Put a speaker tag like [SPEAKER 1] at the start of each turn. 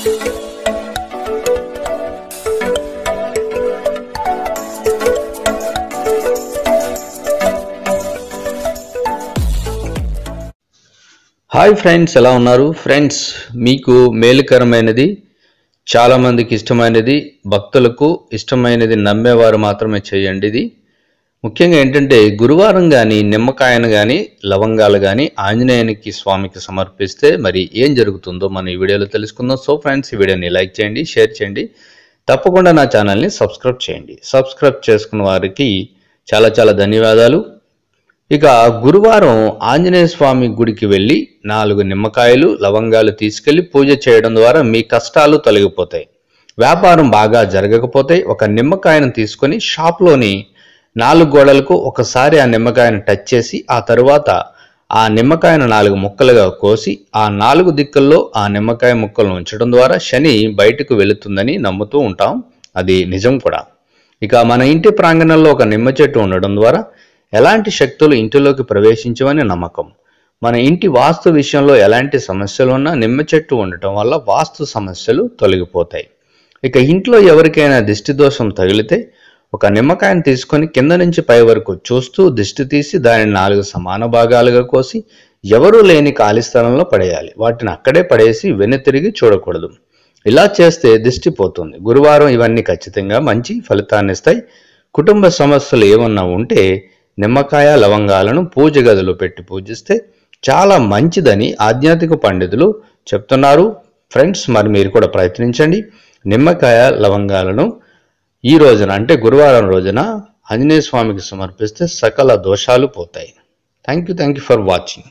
[SPEAKER 1] Hi friends ఎలా ఉన్నారు? Friends మీకు మేలుకరమైనది చాలామందికి ఇష్టమైనది భక్తులకు ఇష్టమైనది నమ్మేవారు మాత్రమే చేయండి ఇది ముఖ్యంగా ఏంటంటే గురువారం కానీ నిమ్మకాయను కానీ లవంగాలు కానీ ఆంజనేయానికి స్వామికి సమర్పిస్తే మరి ఏం జరుగుతుందో మనం ఈ వీడియోలో తెలుసుకుందాం. సో ఫ్రెండ్స్ ఈ వీడియోని లైక్ చేయండి షేర్ చేయండి. తప్పకుండా నా ఛానల్ని సబ్స్క్రైబ్ చేయండి. సబ్స్క్రైబ్ చేసుకున్న వారికి చాలా చాలా ధన్యవాదాలు. ఇక గురువారం ఆంజనేయ స్వామి గుడికి వెళ్ళి నాలుగు నిమ్మకాయలు లవంగాలు తీసుకెళ్ళి పూజ చేయడం ద్వారా మీ కష్టాలు తొలగిపోతాయి. వ్యాపారం బాగా జరగకపోతే ఒక నిమ్మకాయను తీసుకొని షాప్లోని నాలుగు గోడలకు ఒకసారి ఆ నిమ్మకాయను టచ్ చేసి ఆ తరువాత ఆ నిమ్మకాయను నాలుగు ముక్కలుగా కోసి ఆ నాలుగు దిక్కుల్లో ఆ నిమ్మకాయ ముక్కలను ఉంచడం ద్వారా శని బయటకు వెళుతుందని నమ్ముతూ ఉంటాం. అది నిజం కూడా. ఇక మన ఇంటి ప్రాంగణంలో ఒక నిమ్మ చెట్టు ఉండడం ద్వారా ఎలాంటి శక్తులు ఇంటిలోకి ప్రవేశించవని నమ్మకం. మన ఇంటి వాస్తు విషయంలో ఎలాంటి సమస్యలు ఉన్నా నిమ్మ చెట్టు ఉండటం వల్ల వాస్తు సమస్యలు తొలగిపోతాయి. ఇక ఇంట్లో ఎవరికైనా దిష్టి దోషం తగిలితే ఒక నిమ్మకాయను తీసుకొని కింద నుంచి పై వరకు చూస్తూ దిష్టి తీసి దానిని నాలుగు సమాన భాగాలుగా కోసి ఎవరూ లేని ఖాళీ స్థలంలో పడేయాలి. వాటిని అక్కడే పడేసి వెనుతిరిగి చూడకూడదు. ఇలా చేస్తే దిష్టి పోతుంది. గురువారం ఇవన్నీ ఖచ్చితంగా మంచి ఫలితాన్ని ఇస్తాయి. కుటుంబ సమస్యలు ఏమన్నా ఉంటే నిమ్మకాయ లవంగాలను పూజ గదిలో పెట్టి పూజిస్తే చాలా మంచిదని ఆధ్యాత్మిక పండితులు చెప్తున్నారు. ఫ్రెండ్స్ మరి మీరు కూడా ప్రయత్నించండి. నిమ్మకాయ లవంగాలను ఈ రోజున అంటే గురువారం రోజున ఆంజనేయ స్వామికి సమర్పిస్తే సకల దోషాలు పోతాయి. Thank you thank you for watching